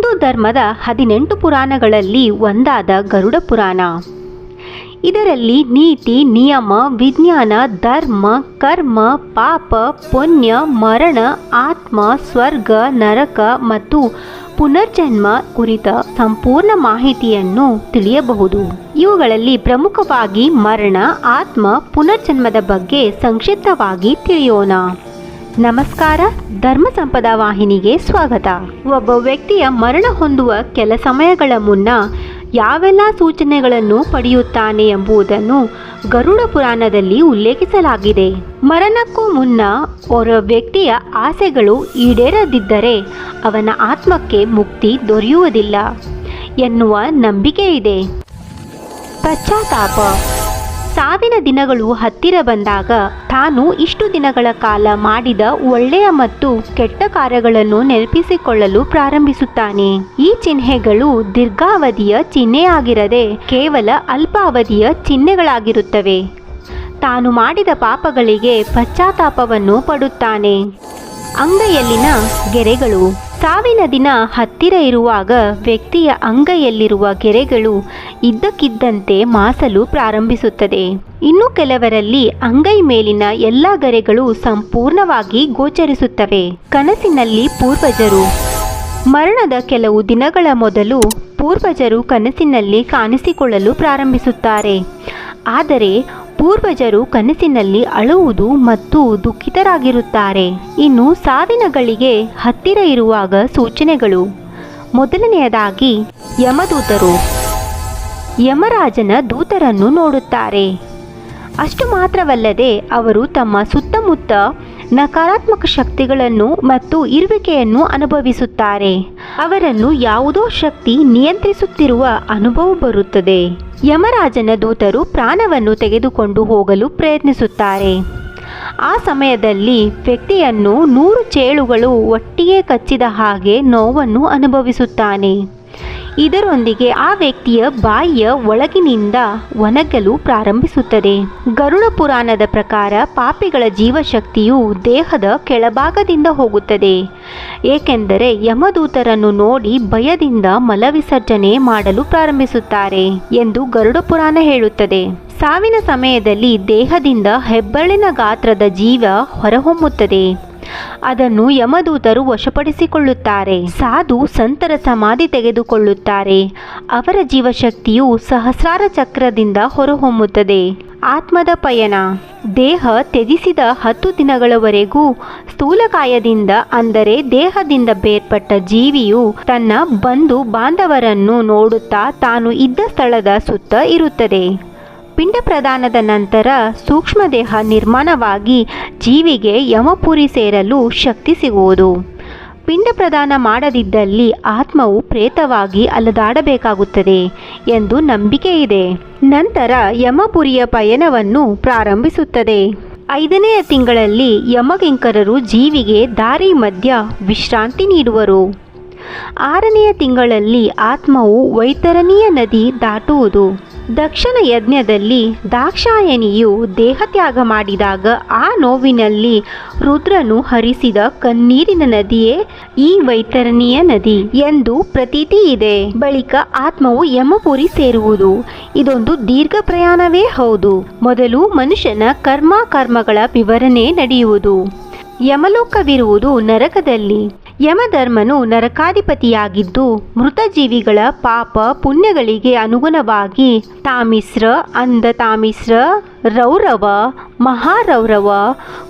ಧರ್ಮದ ಹದಿನೆಂಟು ಪುರಾಣಗಳಲ್ಲಿ ಒಂದಾದ ಗರುಡ ಪುರಾಣ. ಇದರಲ್ಲಿ ನೀತಿ, ನಿಯಮ, ವಿಜ್ಞಾನ, ಧರ್ಮ, ಕರ್ಮ, ಪಾಪ, ಪುಣ್ಯ, ಮರಣ, ಆತ್ಮ, ಸ್ವರ್ಗ, ನರಕ ಮತ್ತು ಪುನರ್ಜನ್ಮ ಕುರಿತ ಸಂಪೂರ್ಣ ಮಾಹಿತಿಯನ್ನು ತಿಳಿಯಬಹುದು. ಇವುಗಳಲ್ಲಿ ಪ್ರಮುಖವಾಗಿ ಮರಣ, ಆತ್ಮ, ಪುನರ್ಜನ್ಮದ ಬಗ್ಗೆ ಸಂಕ್ಷಿಪ್ತವಾಗಿ ತಿಳಿಯೋಣ. ನಮಸ್ಕಾರ, ಧರ್ಮ ಸಂಪದ ವಾಹಿನಿಗೆ ಸ್ವಾಗತ. ಒಬ್ಬ ವ್ಯಕ್ತಿಯ ಮರಣ ಹೊಂದುವ ಕೆಲ ಸಮಯಗಳ ಮುನ್ನ ಯಾವೆಲ್ಲ ಸೂಚನೆಗಳನ್ನು ಪಡೆಯುತ್ತಾನೆ ಎಂಬುದನ್ನು ಗರುಡ ಪುರಾಣದಲ್ಲಿ ಉಲ್ಲೇಖಿಸಲಾಗಿದೆ. ಮರಣಕ್ಕೂ ಮುನ್ನ ಒಬ್ಬ ವ್ಯಕ್ತಿಯ ಆಸೆಗಳು ಈಡೇರದಿದ್ದರೆ ಅವನ ಆತ್ಮಕ್ಕೆ ಮುಕ್ತಿ ದೊರೆಯುವುದಿಲ್ಲ ಎನ್ನುವ ನಂಬಿಕೆ ಇದೆ ಪಶ್ಚಾತ್ತಾಪ. ಸಾವಿನ ದಿನಗಳು ಹತ್ತಿರ ಬಂದಾಗ ತಾನು ಇಷ್ಟು ದಿನಗಳ ಕಾಲ ಮಾಡಿದ ಒಳ್ಳೆಯ ಮತ್ತು ಕೆಟ್ಟ ಕಾರ್ಯಗಳನ್ನು ನೆನಪಿಸಿಕೊಳ್ಳಲು ಪ್ರಾರಂಭಿಸುತ್ತಾನೆ. ಈ ಚಿಹ್ನೆಗಳು ದೀರ್ಘಾವಧಿಯ ಚಿಹ್ನೆಯಾಗಿರದೆ ಕೇವಲ ಅಲ್ಪಾವಧಿಯ ಚಿಹ್ನೆಗಳಾಗಿರುತ್ತವೆ. ತಾನು ಮಾಡಿದ ಪಾಪಗಳಿಗೆ ಪಶ್ಚಾತ್ತಾಪವನ್ನು ಪಡುತ್ತಾನೆ. ಅಂಗೈಯಲ್ಲಿನ ಗೆರೆಗಳು ಸಾವಿನ ದಿನ ಹತ್ತಿರ ಇರುವಾಗ ವ್ಯಕ್ತಿಯ ಅಂಗೈಯಲ್ಲಿರುವ ಗೆರೆಗಳು ಇದ್ದಕ್ಕಿದ್ದಂತೆ ಮಾಸಲು ಪ್ರಾರಂಭಿಸುತ್ತದೆ. ಇನ್ನು ಕೆಲವರಲ್ಲಿ ಅಂಗೈ ಮೇಲಿನ ಎಲ್ಲ ಗೆರೆಗಳು ಸಂಪೂರ್ಣವಾಗಿ ಗೋಚರಿಸುತ್ತವೆ. ಕನಸಿನಲ್ಲಿ ಪೂರ್ವಜರು. ಮರಣದ ಕೆಲವು ದಿನಗಳ ಮೊದಲು ಪೂರ್ವಜರು ಕನಸಿನಲ್ಲಿ ಕಾಣಿಸಿಕೊಳ್ಳಲು ಪ್ರಾರಂಭಿಸುತ್ತಾರೆ. ಆದರೆ ಪೂರ್ವಜರು ಕನಸಿನಲ್ಲಿ ಅಳುವುದು ಮತ್ತು ದುಃಖಿತರಾಗಿರುತ್ತಾರೆ. ಇನ್ನು ಸಾವಿನ ಗಳಿಗೆ ಹತ್ತಿರ ಇರುವಾಗ ಸೂಚನೆಗಳು. ಮೊದಲನೆಯದಾಗಿ, ಯಮದೂತರು. ಯಮರಾಜನ ದೂತರನ್ನು ನೋಡುತ್ತಾರೆ. ಅಷ್ಟು ಮಾತ್ರವಲ್ಲದೆ ಅವರು ತಮ್ಮ ಸುತ್ತಮುತ್ತ ನಕಾರಾತ್ಮಕ ಶಕ್ತಿಗಳನ್ನು ಮತ್ತು ಇರುವಿಕೆಯನ್ನು ಅನುಭವಿಸುತ್ತಾರೆ. ಅವರನ್ನು ಯಾವುದೋ ಶಕ್ತಿ ನಿಯಂತ್ರಿಸುತ್ತಿರುವ ಅನುಭವ ಬರುತ್ತದೆ. ಯಮರಾಜನ ದೂತರು ಪ್ರಾಣವನ್ನು ತೆಗೆದುಕೊಂಡು ಹೋಗಲು ಪ್ರಯತ್ನಿಸುತ್ತಾರೆ. ಆ ಸಮಯದಲ್ಲಿ ವ್ಯಕ್ತಿಯನ್ನು ನೂರು ಚೇಳುಗಳು ಒಟ್ಟಿಗೆ ಕಚ್ಚಿದ ಹಾಗೆ ನೋವನ್ನು ಅನುಭವಿಸುತ್ತಾನೆ. ಇದರೊಂದಿಗೆ ಆ ವ್ಯಕ್ತಿಯ ಬಾಯಿಯ ಒಳಗಿನಿಂದ ಒಣಗಲು ಪ್ರಾರಂಭಿಸುತ್ತದೆ. ಗರುಡ ಪುರಾಣದ ಪ್ರಕಾರ ಪಾಪಿಗಳ ಜೀವಶಕ್ತಿಯು ದೇಹದ ಕೆಳಭಾಗದಿಂದ ಹೋಗುತ್ತದೆ. ಏಕೆಂದರೆ ಯಮದೂತರನ್ನು ನೋಡಿ ಭಯದಿಂದ ಮಲವಿಸರ್ಜನೆ ಮಾಡಲು ಪ್ರಾರಂಭಿಸುತ್ತಾರೆ ಎಂದು ಗರುಡ ಪುರಾಣ ಹೇಳುತ್ತದೆ. ಸಾವಿನ ಸಮಯದಲ್ಲಿ ದೇಹದಿಂದ ಹೆಬ್ಬೆಳಿನ ಗಾತ್ರದ ಜೀವ ಹೊರಹೊಮ್ಮುತ್ತದೆ. ಅದನ್ನು ಯಮದೂತರು ವಶಪಡಿಸಿಕೊಳ್ಳುತ್ತಾರೆ. ಸಾಧು ಸಂತರ ಸಮಾಧಿ ತೆಗೆದುಕೊಳ್ಳುತ್ತಾರೆ. ಅವರ ಜೀವಶಕ್ತಿಯು ಸಹಸ್ರಾರ ಚಕ್ರದಿಂದ ಹೊರಹೊಮ್ಮುತ್ತದೆ. ಆತ್ಮದ ಪಯಣ. ದೇಹ ತ್ಯಜಿಸಿದ ಹತ್ತು ದಿನಗಳವರೆಗೂ ಸ್ಥೂಲಕಾಯದಿಂದ, ಅಂದರೆ ದೇಹದಿಂದ ಬೇರ್ಪಟ್ಟ ಜೀವಿಯು ತನ್ನ ಬಂಧು ಬಾಂಧವರನ್ನು ನೋಡುತ್ತಾ ತಾನು ಇದ್ದ ಸ್ಥಳದ ಸುತ್ತ ಇರುತ್ತದೆ. ಪಿಂಡ ಪ್ರದಾನದ ನಂತರ ಸೂಕ್ಷ್ಮ ದೇಹ ನಿರ್ಮಾಣವಾಗಿ ಜೀವಿಗೆ ಯಮಪುರಿ ಸೇರಲು ಶಕ್ತಿ ಸಿಗುವುದು. ಪಿಂಡ ಪ್ರದಾನ ಮಾಡದಿದ್ದಲ್ಲಿ ಆತ್ಮವು ಪ್ರೇತವಾಗಿ ಅಲದಾಡಬೇಕಾಗುತ್ತದೆ ಎಂದು ನಂಬಿಕೆ ಇದೆ. ನಂತರ ಯಮಪುರಿಯ ಪಯಣವನ್ನು ಪ್ರಾರಂಭಿಸುತ್ತದೆ. ಐದನೆಯ ತಿಂಗಳಲ್ಲಿ ಯಮಕಿಂಕರರು ಜೀವಿಗೆ ದಾರಿ ಮಧ್ಯ ವಿಶ್ರಾಂತಿ ನೀಡುವರು. ಆರನೆಯ ತಿಂಗಳಲ್ಲಿ ಆತ್ಮವು ವೈತರಣೀಯ ನದಿ ದಾಟುವುದು. ದಕ್ಷಿಣ ಯಜ್ಞದಲ್ಲಿ ದಾಕ್ಷಾಯಣಿಯು ದೇಹತ್ಯಾಗ ಮಾಡಿದಾಗ ಆ ನೋವಿನಲ್ಲಿ ರುದ್ರನು ಹರಿಸಿದ ಕಣ್ಣೀರಿನ ನದಿಯೇ ಈ ವೈತರಣಿಯ ನದಿ ಎಂದು ಪ್ರತೀತಿ ಇದೆ. ಬಳಿಕ ಆತ್ಮವು ಯಮಪುರಿ ಸೇರುವುದು. ಇದೊಂದು ದೀರ್ಘ ಪ್ರಯಾಣವೇ ಹೌದು. ಮೊದಲು ಮನುಷ್ಯನ ಕರ್ಮ ಕರ್ಮಗಳ ವಿವರಣೆ ನಡೆಯುವುದು. ಯಮಲೋಕವಿರುವುದು ನರಕದಲ್ಲಿ. ಯಮಧರ್ಮನು ನರಕಾಧಿಪತಿಯಾಗಿದ್ದು ಮೃತ ಜೀವಿಗಳ ಪಾಪ ಪುಣ್ಯಗಳಿಗೆ ಅನುಗುಣವಾಗಿ ತಾಮಿಸ್ರ, ಅಂಧ ತಾಮಿಸ್ರ, ರೌರವ, ಮಹಾರೌರವ,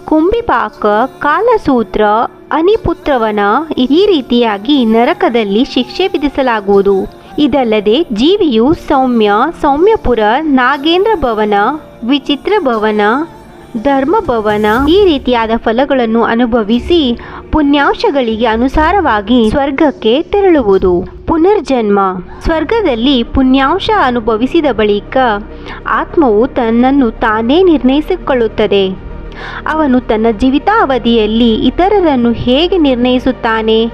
ಕುಂಭಿಪಾಕ, ಕಾಲಸೂತ್ರ, ಅನಿಪುತ್ರವನ ಈ ರೀತಿಯಾಗಿ ನರಕದಲ್ಲಿ ಶಿಕ್ಷೆ ವಿಧಿಸಲಾಗುವುದು. ಇದಲ್ಲದೆ ಜೀವಿಯು ಸೌಮ್ಯ, ಸೌಮ್ಯಪುರ, ನಾಗೇಂದ್ರ ಭವನ, ವಿಚಿತ್ರ ಭವನ ಧರ್ಮಭವನ ಈ ರೀತಿಯಾದ ಫಲಗಳನ್ನು ಅನುಭವಿಸಿ ಪುಣ್ಯಾಂಶಗಳಿಗೆ ಅನುಸಾರವಾಗಿ ಸ್ವರ್ಗಕ್ಕೆ ತೆರಳುವುದು. ಪುನರ್ಜನ್ಮ. ಸ್ವರ್ಗದಲ್ಲಿ ಪುಣ್ಯಾಂಶ ಅನುಭವಿಸಿದ ಬಳಿಕ ಆತ್ಮವು ತನ್ನನ್ನು ತಾನೇ ನಿರ್ಣಯಿಸಿಕೊಳ್ಳುತ್ತದೆ. ಅವನು ತನ್ನ ಜೀವಿತಾವಧಿಯಲ್ಲಿ ಇತರರನ್ನು ಹೇಗೆ ನಿರ್ಣಯಿಸುತ್ತಾನೆ?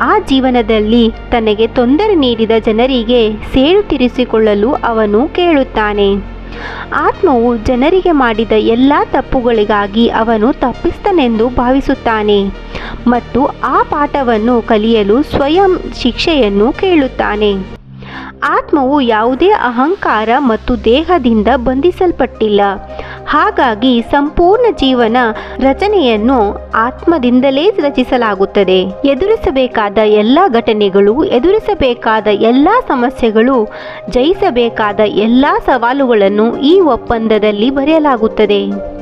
ಆ ಜೀವನದಲ್ಲಿ ತನಗೆ ತೊಂದರೆ ನೀಡಿದ ಜನರಿಗೆ ಸೇಡು ತೀರಿಸಿಕೊಳ್ಳಲು ಅವನು ಕೇಳುತ್ತಾನೆ. ಆತ್ಮವು ಜನರಿಗೆ ಮಾಡಿದ ಎಲ್ಲ ತಪ್ಪುಗಳಿಗಾಗಿ ಅವನು ತಪ್ಪಿಸ್ತನೆಂದು ಭಾವಿಸುತ್ತಾನೆ ಮತ್ತು ಆ ಪಾಠವನ್ನು ಕಲಿಯಲು ಸ್ವಯಂ ಶಿಕ್ಷೆಯನ್ನು ಕೇಳುತ್ತಾನೆ. ಆತ್ಮವು ಯಾವುದೇ ಅಹಂಕಾರ ಮತ್ತು ದೇಹದಿಂದ ಬಂಧಿಸಲ್ಪಟ್ಟಿಲ್ಲ. ಹಾಗಾಗಿ ಸಂಪೂರ್ಣ ಜೀವನ ರಚನೆಯನ್ನು ಆತ್ಮದಿಂದಲೇ ರಚಿಸಲಾಗುತ್ತದೆ. ಎದುರಿಸಬೇಕಾದ ಎಲ್ಲ ಘಟನೆಗಳು, ಎದುರಿಸಬೇಕಾದ ಎಲ್ಲ ಸಮಸ್ಯೆಗಳು, ಜಯಿಸಬೇಕಾದ ಎಲ್ಲ ಸವಾಲುಗಳನ್ನು ಈ ಒಪ್ಪಂದದಲ್ಲಿ ಬರೆಯಲಾಗುತ್ತದೆ.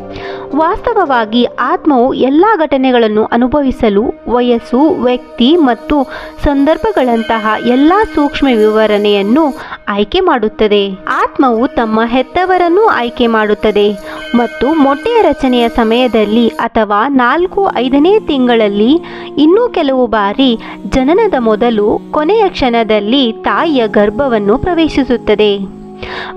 ವಾಸ್ತವವಾಗಿ ಆತ್ಮವು ಎಲ್ಲ ಘಟನೆಗಳನ್ನು ಅನುಭವಿಸಲು ವಯಸ್ಸು, ವ್ಯಕ್ತಿ ಮತ್ತು ಸಂದರ್ಭಗಳಂತಹ ಎಲ್ಲ ಸೂಕ್ಷ್ಮ ವಿವರಣೆಯನ್ನು ಆಯ್ಕೆ ಮಾಡುತ್ತದೆ. ಆತ್ಮವು ತಮ್ಮ ಹೆತ್ತವರನ್ನು ಆಯ್ಕೆ ಮಾಡುತ್ತದೆ ಮತ್ತು ಮೊಟ್ಟೆಯ ರಚನೆಯ ಸಮಯದಲ್ಲಿ ಅಥವಾ ನಾಲ್ಕು, ಐದನೇ ತಿಂಗಳಲ್ಲಿ ಇನ್ನೂ ಕೆಲವು ಬಾರಿ ಜನನದ ಮೊದಲು ಕೊನೆಯ ಕ್ಷಣದಲ್ಲಿ ತಾಯಿಯ ಗರ್ಭವನ್ನು ಪ್ರವೇಶಿಸುತ್ತದೆ.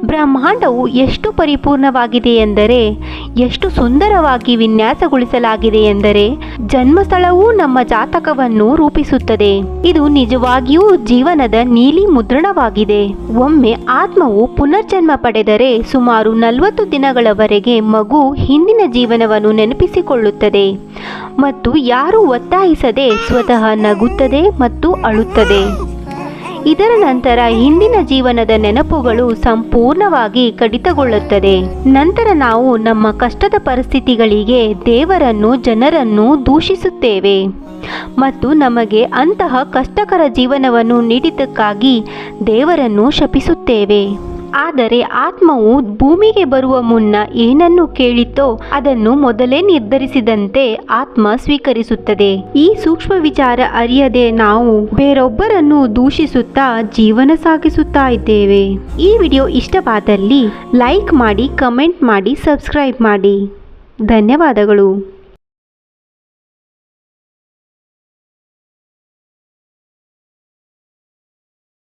ಬ್ರಹ್ಮಾಂಡವು ಎಷ್ಟು ಪರಿಪೂರ್ಣವಾಗಿದೆ ಎಂದರೆ, ಎಷ್ಟು ಸುಂದರವಾಗಿ ವಿನ್ಯಾಸಗೊಳಿಸಲಾಗಿದೆ ಎಂದರೆ, ಜನ್ಮಸ್ಥಳವೂ ನಮ್ಮ ಜಾತಕವನ್ನು ರೂಪಿಸುತ್ತದೆ. ಇದು ನಿಜವಾಗಿಯೂ ಜೀವನದ ನೀಲಿ ಮುದ್ರಣವಾಗಿದೆ. ಒಮ್ಮೆ ಆತ್ಮವು ಪುನರ್ಜನ್ಮ ಪಡೆದರೆ ಸುಮಾರು ನಲವತ್ತು ದಿನಗಳವರೆಗೆ ಮಗು ಹಿಂದಿನ ಜೀವನವನ್ನು ನೆನಪಿಸಿಕೊಳ್ಳುತ್ತದೆ ಮತ್ತು ಯಾರೂ ಒತ್ತಾಯಿಸದೆ ಸ್ವತಃ ನಗುತ್ತದೆ ಮತ್ತು ಅಳುತ್ತದೆ. ಇದರ ನಂತರ ಹಿಂದಿನ ಜೀವನದ ನೆನಪುಗಳು ಸಂಪೂರ್ಣವಾಗಿ ಕಡಿತಗೊಳ್ಳುತ್ತದೆ. ನಂತರ ನಾವು ನಮ್ಮ ಕಷ್ಟದ ಪರಿಸ್ಥಿತಿಗಳಿಗೆ ದೇವರನ್ನು, ಜನರನ್ನು ದೂಷಿಸುತ್ತೇವೆ. ಮತ್ತು ನಮಗೆ ಅಂತಹ ಕಷ್ಟಕರ ಜೀವನವನ್ನು ನೀಡಿದ್ದಕ್ಕಾಗಿ ದೇವರನ್ನು ಶಪಿಸುತ್ತೇವೆ. ಆದರೆ ಆತ್ಮವು ಭೂಮಿಗೆ ಬರುವ ಮುನ್ನ ಏನನ್ನು ಕೇಳಿತೋ ಅದನ್ನು ಮೊದಲೇ ನಿರ್ಧರಿಸಿದಂತೆ ಆತ್ಮ ಸ್ವೀಕರಿಸುತ್ತದೆ. ಈ ಸೂಕ್ಷ್ಮ ವಿಚಾರ ಅರಿಯದೆ ನಾವು ಬೇರೊಬ್ಬರನ್ನು ದೂಷಿಸುತ್ತಾ ಜೀವನ ಸಾಗಿಸುತ್ತಾ ಇದ್ದೇವೆ. ಈ ವಿಡಿಯೋ ಇಷ್ಟವಾದಲ್ಲಿ ಲೈಕ್ ಮಾಡಿ, ಕಮೆಂಟ್ ಮಾಡಿ, ಸಬ್ಸ್ಕ್ರೈಬ್ ಮಾಡಿ. ಧನ್ಯವಾದಗಳು.